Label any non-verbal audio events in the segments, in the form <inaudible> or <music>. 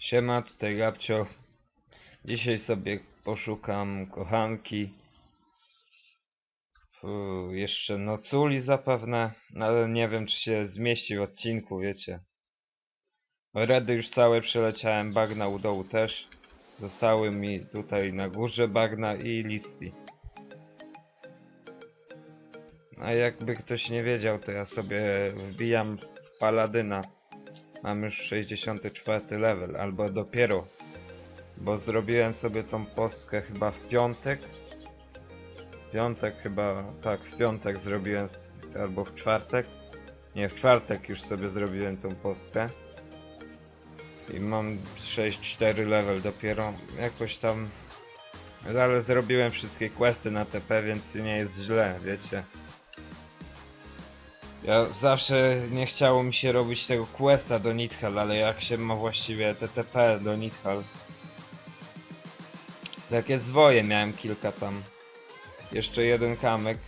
Siema, tutaj Gabcio. Dzisiaj sobie poszukam kochanki. Fu, jeszcze noculi zapewne, no ale nie wiem czy się zmieści w odcinku, wiecie. Redy już całe przeleciałem, bagna u dołu też. Zostały mi tutaj na górze bagna i listy. A jakby ktoś nie wiedział, to ja sobie wbijam paladyna. Mam już 64 level, albo dopiero. Bo zrobiłem sobie tą postkę chyba w piątek. W piątek chyba, tak, w piątek zrobiłem, albo w czwartek. Nie, w czwartek już sobie zrobiłem tą postkę. I mam 6-4 level dopiero. Jakoś tam... Ale zrobiłem wszystkie questy na TP, więc nie jest źle, wiecie. Ja zawsze nie chciało mi się robić tego questa do Nidhal, ale jak się ma właściwie TTP do Nidhal. Takie zwoje miałem kilka tam. Jeszcze jeden kamyk.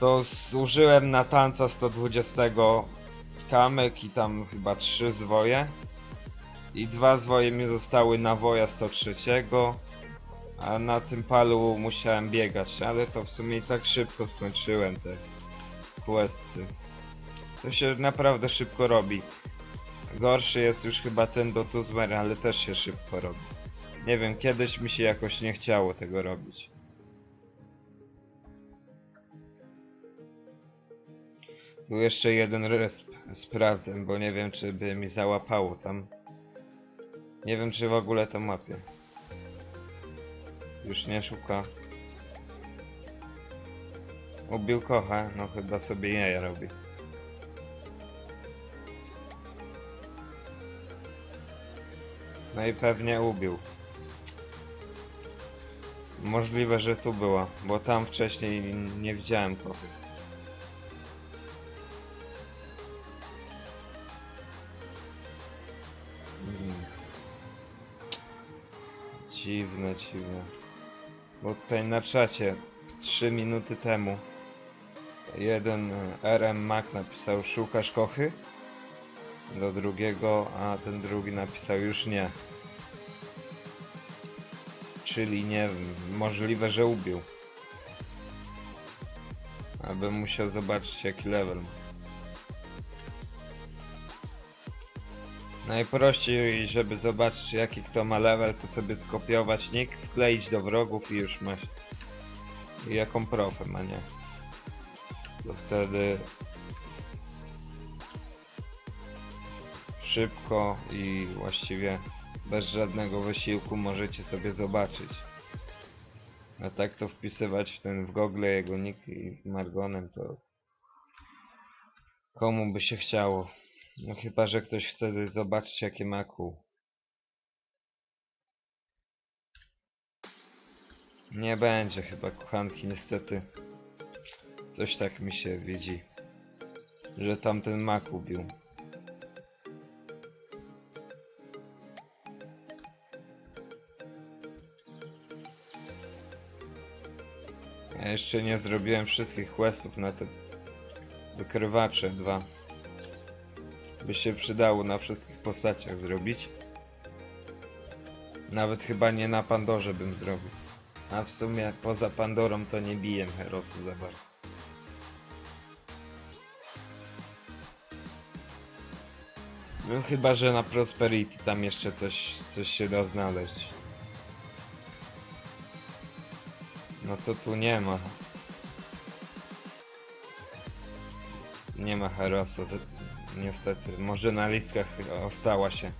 To zużyłem na tanca 120 kamyk i tam chyba trzy zwoje. I dwa zwoje mi zostały na woja 103. A na tym palu musiałem biegać, ale to w sumie i tak szybko skończyłem te To się naprawdę szybko robi. Gorszy jest już chyba ten do Tuzmer, ale też się szybko robi. Nie wiem, kiedyś mi się jakoś nie chciało tego robić. Tu jeszcze jeden resp sprawdzę, bo nie wiem czy by mi załapało tam. Nie wiem czy w ogóle to łapię. Już nie szuka. Ubił kocha, no chyba sobie jaja robi. No i pewnie ubił. Możliwe, że tu była, bo tam wcześniej nie widziałem kochy. Dziwne, dziwne. Bo tutaj na czacie 3 minuty temu jeden e, RM Mac napisał szukasz kochy do drugiego, a ten drugi napisał już nie. Czyli nie możliwe, że ubił. Aby musiał zobaczyć jaki level. Najprościej, żeby zobaczyć jaki kto ma level, to sobie skopiować nick, wkleić do wrogów i już masz i jaką profę ma, nie? To wtedy szybko i właściwie bez żadnego wysiłku możecie sobie zobaczyć. A tak to wpisywać w ten w Google jego nick i Margonem to komu by się chciało. No chyba, że ktoś chce zobaczyć jakie ma kół. Nie będzie chyba kochanki niestety. Coś tak mi się widzi. Że tamten mak ubił. Ja jeszcze nie zrobiłem wszystkich questów na te wykrywacze dwa. By się przydało na wszystkich postaciach zrobić. Nawet chyba nie na Pandorze bym zrobił. A w sumie poza Pandorą to nie biję Herosu za bardzo. No chyba, że na Prosperity tam jeszcze coś, coś się da znaleźć. No to tu nie ma. Nie ma Herosa, niestety. Może na listkach ostała się.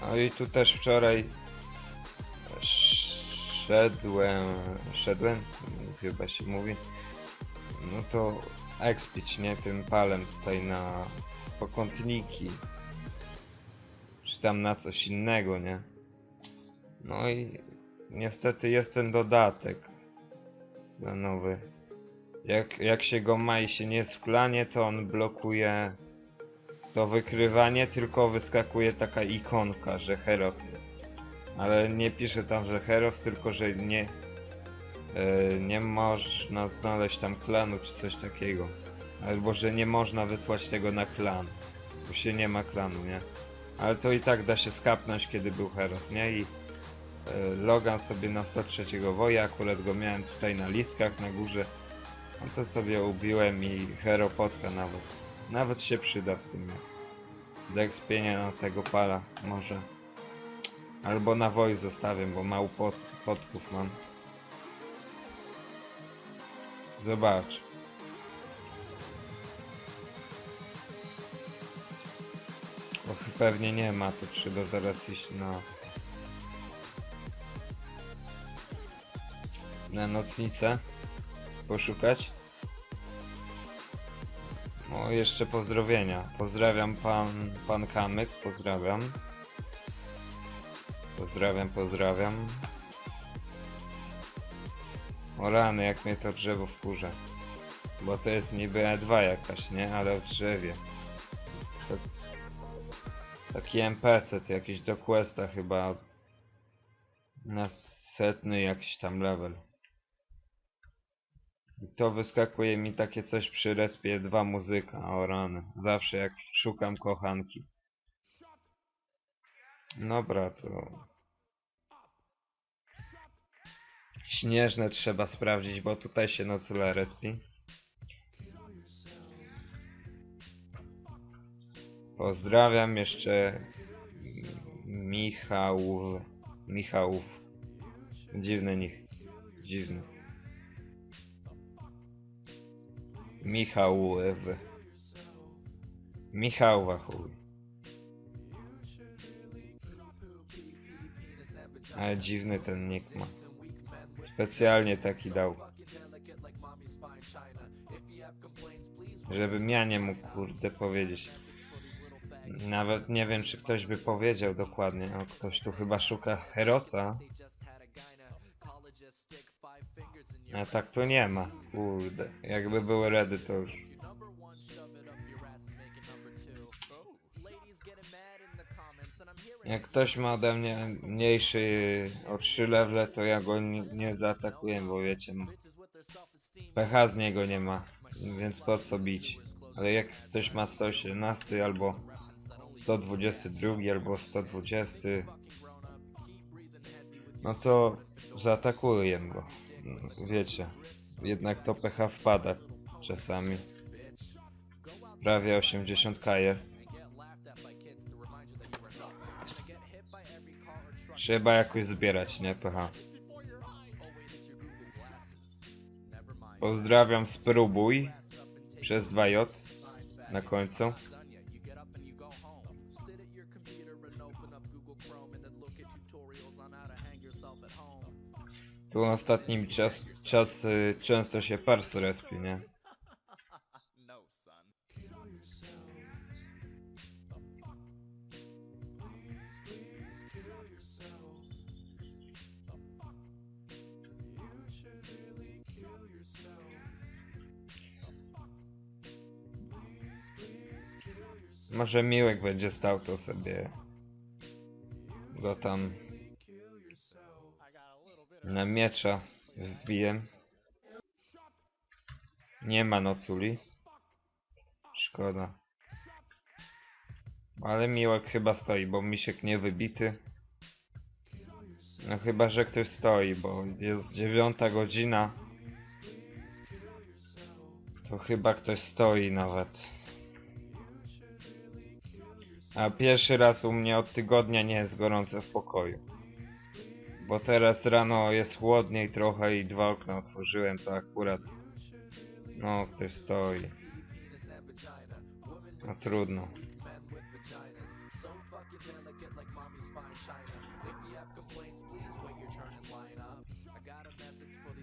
No i tu też wczoraj szedłem, szedłem, chyba się mówi, no to expić, nie, tym palem tutaj na pokątniki, czy tam na coś innego, nie. No i niestety jest ten dodatek na nowy. Jak, jak się go ma i się nie jest w klanie, to on blokuje to wykrywanie, tylko wyskakuje taka ikonka, że Heros. Ale nie pisze tam, że Heros, tylko że nie e, nie można znaleźć tam klanu czy coś takiego. Albo że nie można wysłać tego na klan. Bo się nie ma klanu, nie? Ale to i tak da się skapnąć kiedy był Heros, nie? I e, Logan sobie na 103 woja, akurat go miałem tutaj na listkach na górze. No to sobie ubiłem i Hero potka nawet. Nawet się przyda w sumie. Do ekspienia na tego pala może. Albo na woj zostawię, bo mało pot, potków mam. Zobacz. Och, pewnie nie ma, to trzeba zaraz iść na... Na nocnicę. Poszukać. No, jeszcze pozdrowienia. Pozdrawiam pan, pan Kamyk, pozdrawiam. Pozdrawiam, pozdrawiam. O rany, jak mnie to drzewo wkurza. Bo to jest niby E2 jakaś, nie? Ale w drzewie. To... Taki NPC, to jakiś do questa chyba. Na setny jakiś tam level. I to wyskakuje mi takie coś przy respie 2 muzyka, o rany. Zawsze jak szukam kochanki. Dobra, to... Śnieżne trzeba sprawdzić, bo tutaj się nocule respi. Pozdrawiam jeszcze Michałów. Michałów. Dziwny nich. Dziwny. Michał w... Michał Wachuj. Ale dziwny ten nick ma. Specjalnie taki dał. Żebym ja nie mógł kurde powiedzieć. Nawet nie wiem czy ktoś by powiedział dokładnie. O, ktoś tu chyba szuka Herosa. A tak to nie ma. Kurde. Jakby były redy to już. Jak ktoś ma ode mnie mniejszy o 3 levele, to ja go nie, zaatakuję, bo wiecie, m- PH z niego nie ma, więc po co bić. Ale jak ktoś ma 118 albo 122 albo 120, no to zaatakuję go. Wiecie, jednak to PH wpada czasami. Prawie 80k jest. Trzeba jakoś zbierać, nie PH. Pozdrawiam, spróbuj. Przez 2J. Na końcu. Tu ostatnim czas, czas y, często się pars respi, nie? Może Miłek będzie stał, to sobie go tam na miecza wbiję. Nie ma noculi. Szkoda. Ale Miłek chyba stoi, bo Misiek nie wybity. No chyba, że ktoś stoi, bo jest dziewiąta godzina. To chyba ktoś stoi nawet. A pierwszy raz u mnie od tygodnia nie jest gorąco w pokoju. Bo teraz rano jest chłodniej trochę i dwa okna otworzyłem, to akurat... No, ktoś stoi. No trudno.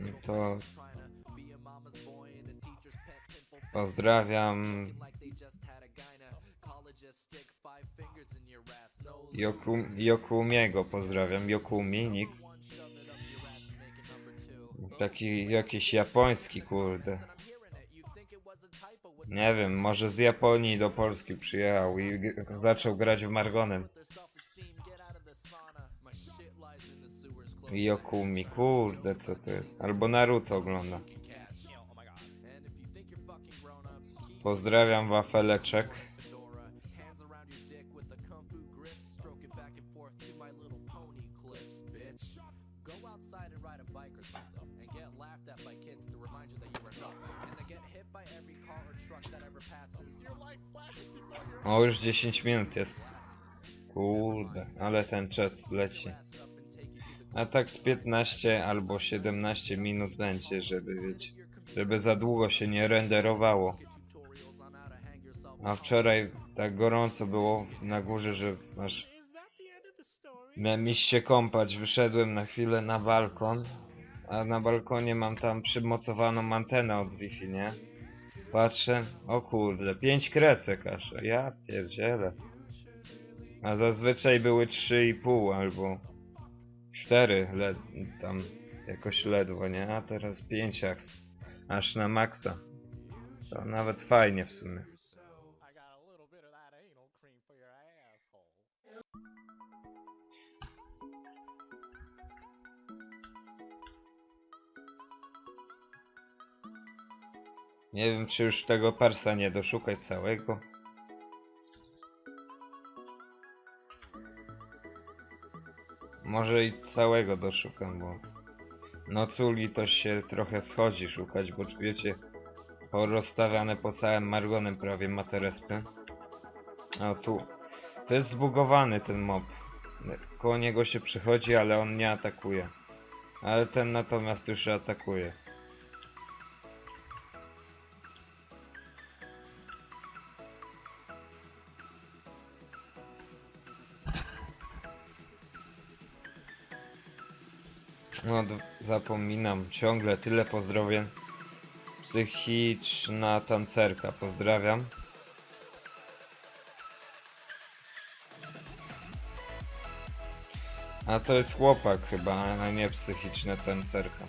No To... Pozdrawiam Yoku, Yokumiego pozdrawiam, Yokumi, nick. Taki jakiś japoński, kurde. Nie wiem, może z Japonii do Polski przyjechał i zaczął grać w Margonem. Yokumi, kurde, co to jest? Albo Naruto ogląda. Pozdrawiam wafeleczek. O, już 10 minut jest. Kurde, ale ten czas leci. A tak z 15 albo 17 minut będzie, żeby wiecie, żeby za długo się nie renderowało. A wczoraj tak gorąco było na górze, że aż miałem iść się kąpać. Wyszedłem na chwilę na balkon, a na balkonie mam tam przymocowaną antenę od Wi-Fi, nie? Patrzę, o kurde, 5 kresek aż, ja pierdzielę. A zazwyczaj były 3,5 albo 4 led, tam jakoś ledwo, nie? A teraz 5 aż, aż na maksa. To nawet fajnie w sumie. Nie wiem, czy już tego parsa nie doszukać całego. Może i całego doszukam, bo noculi to się trochę schodzi szukać, bo wiecie, porozstawiane po całym margonem prawie ma te respy. Tu, to jest zbugowany ten mob. Koło niego się przychodzi, ale on nie atakuje. Ale ten natomiast już atakuje. No, zapominam. Ciągle tyle pozdrowień. Psychiczna tancerka. Pozdrawiam. A to jest chłopak chyba, a nie psychiczna tancerka.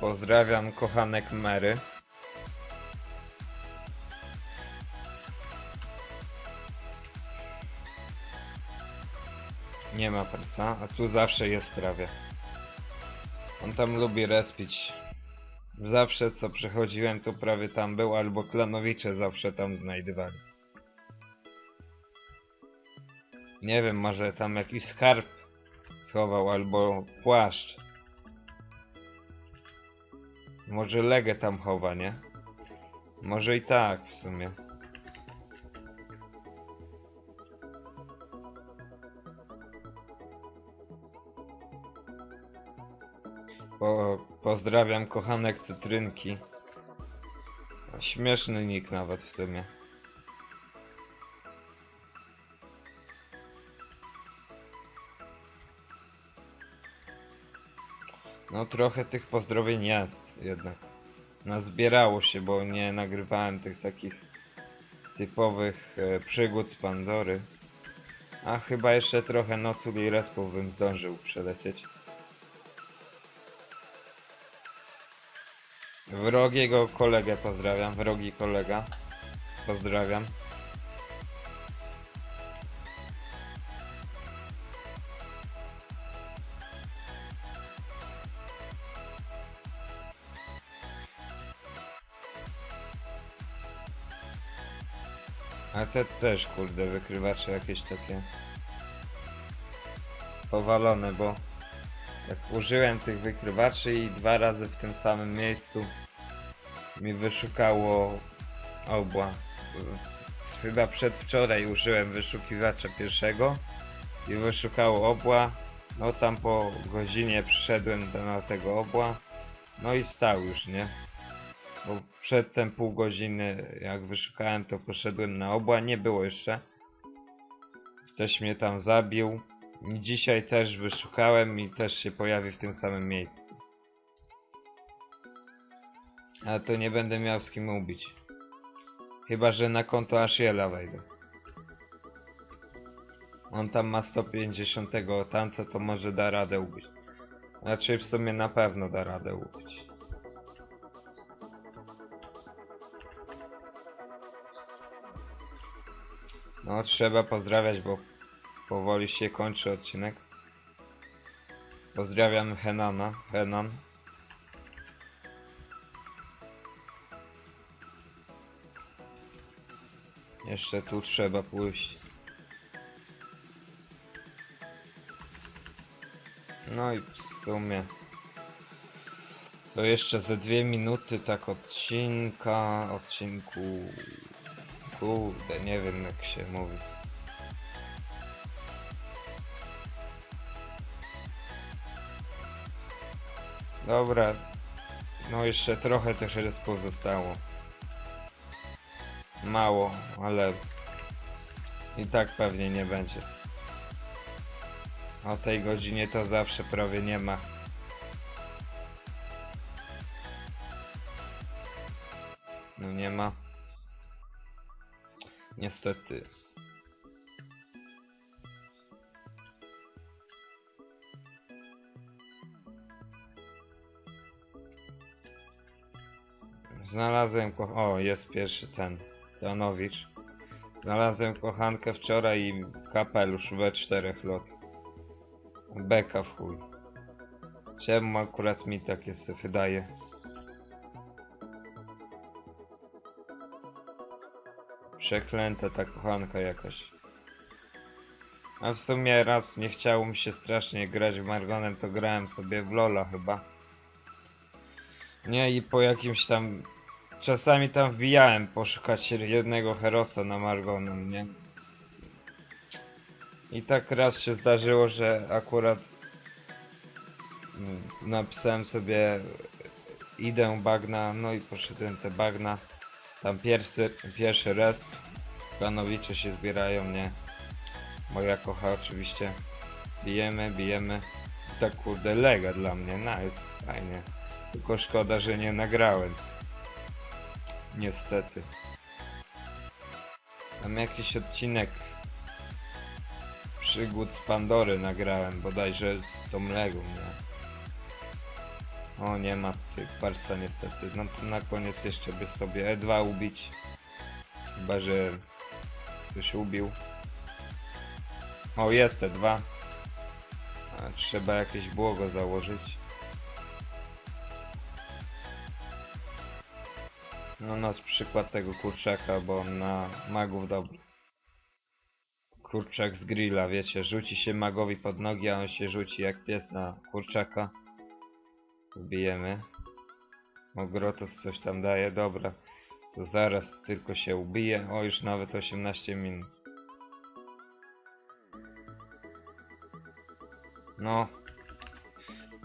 Pozdrawiam kochanek Mary. Nie ma persa, a tu zawsze jest prawie. On tam lubi respić. Zawsze co przechodziłem, to prawie tam był, albo klanowicze zawsze tam znajdowali. Nie wiem, może tam jakiś skarb schował, albo płaszcz. Może legę tam chowa, nie? Może i tak w sumie. Po, pozdrawiam kochanek cytrynki. Śmieszny nick nawet w sumie. No trochę tych pozdrowień jest jednak. Nazbierało się, bo nie nagrywałem tych takich typowych e, przygód z Pandory. A chyba jeszcze trochę nocu i respów bym zdążył przelecieć. Wrogiego kolegę pozdrawiam, wrogi kolega. Pozdrawiam. A te też kurde wykrywacze jakieś takie powalone, bo jak użyłem tych wykrywaczy i dwa razy w tym samym miejscu mi wyszukało obła. Chyba przedwczoraj użyłem wyszukiwacza pierwszego i wyszukało obła. No tam po godzinie przyszedłem do tego obła. No i stał już, nie? Bo przedtem pół godziny jak wyszukałem to poszedłem na obła, nie było jeszcze. Ktoś mnie tam zabił. Dzisiaj też wyszukałem i też się pojawi w tym samym miejscu. Ale to nie będę miał z kim ubić. Chyba, że na konto Ashiela wejdę. On tam ma 150 tanca, to może da radę ubić. Znaczy w sumie na pewno da radę ubić. No trzeba pozdrawiać, bo powoli się kończy odcinek. Pozdrawiam Henana, Henan. Jeszcze tu trzeba pójść. No i w sumie to jeszcze ze dwie minuty tak odcinka, odcinku kurde, nie wiem jak się mówi. Dobra, no jeszcze trochę też respo zostało. Mało, ale i tak pewnie nie będzie. O tej godzinie to zawsze prawie nie ma. No nie ma. Niestety. Znalazłem ko... O, jest pierwszy ten. Janowicz. Znalazłem kochankę wczoraj i kapelusz we czterech lot. Beka w chuj. Czemu akurat mi tak jest wydaje? Przeklęta ta kochanka jakaś. A w sumie raz nie chciało mi się strasznie grać w Margonem, to grałem sobie w Lola chyba. Nie i po jakimś tam... Czasami tam wbijałem poszukać jednego Herosa na Margonem, nie? I tak raz się zdarzyło, że akurat mm, napisałem sobie idę bagna, no i poszedłem te bagna. Tam pierwszy, pierwszy resp. Planowicze się zbierają, nie? Moja kocha oczywiście. Bijemy, bijemy. I tak kurde lega dla mnie, nice, fajnie. Tylko szkoda, że nie nagrałem. Niestety. Tam jakiś odcinek przygód z Pandory nagrałem, bodajże z tą legą, nie? O, nie ma tych Barsa niestety. No to na koniec jeszcze by sobie E2 ubić. Chyba, że ktoś ubił. O, jest E2. A, trzeba jakieś błogo założyć. No, na przykład tego kurczaka, bo on na magów dobry. Kurczak z grilla, wiecie, rzuci się magowi pod nogi, a on się rzuci jak pies na kurczaka. Wbijemy. O, Grotos coś tam daje, dobra. To zaraz tylko się ubije. O, już nawet 18 minut. No.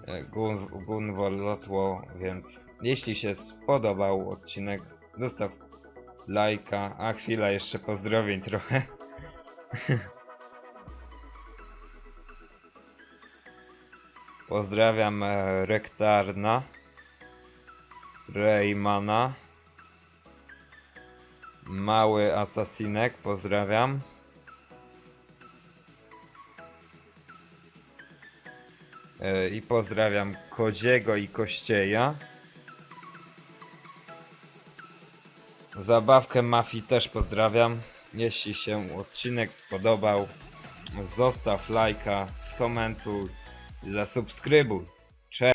E, Gun, Gunwol lotło, więc jeśli się spodobał odcinek, zostaw lajka, a chwila jeszcze pozdrowień trochę. <laughs> Pozdrawiam e, Rektarna, Raymana, Mały Asasinek, pozdrawiam. E, I pozdrawiam Kodziego i Kościeja. Zabawkę Mafii też pozdrawiam. Jeśli się odcinek spodobał, zostaw lajka, skomentuj, zasubskrybuj.